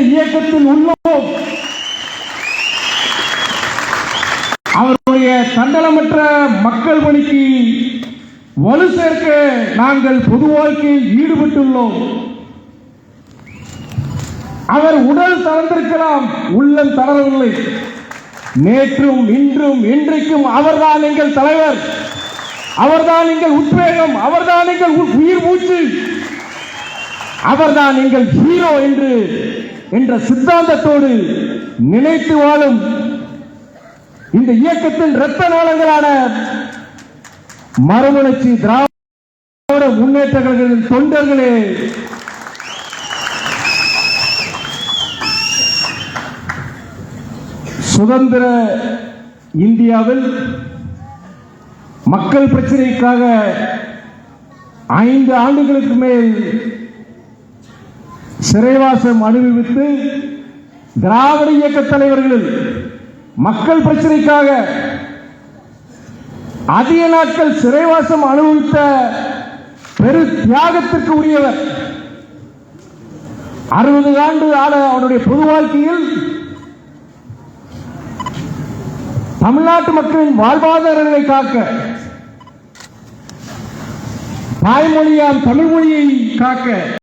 இயக்கத்தில் உள்ளோம். அவருடைய தண்டலமற்ற மக்கள் பணிக்கு வலு சேர்க்க நாங்கள் பொது வாழ்க்கையில் ஈடுபட்டுள்ளோம். அவர் உடல் தளர்ந்திருக்கலாம் உள்ளம் தளரவில்லை. நேற்றும் இன்றும் இன்றைக்கும் அவர்தான் எங்கள் தலைவர். அவர்தான் எங்கள் உத்வேகம் அவர்தான் எங்கள் உயிர் மூச்சு. அவர்தான் எங்கள் ஹீரோ என்று என்ற சித்தாந்தத்தோடு நினைத்து வாழும் இந்த இயக்கத்தின் இரத்த நாளங்களான மறுமலர்ச்சி திராவிட முன்னேற்ற கழகத்தின் தொண்டர்களே சுதந்திர இந்தியாவில் மக்கள் பிரச்சனைக்காக ஐந்து ஆண்டுகளுக்கு மேல் சிறைவாசம் அனுபவித்து திராவிட இயக்க தலைவர்கள் மக்கள் பிரச்சனைக்காக அதிக நாட்கள் சிறைவாசம் அனுபவித்த பெரு தியாகத்திற்கு உரியவர். அறுபது ஆண்டு ஆள அவனுடைய பொது வாழ்க்கையில் தமிழ்நாட்டு மக்களின் வாழ்வாதாரங்களை காக்க தாய்மொழியாம் தமிழ் மொழியை காக்க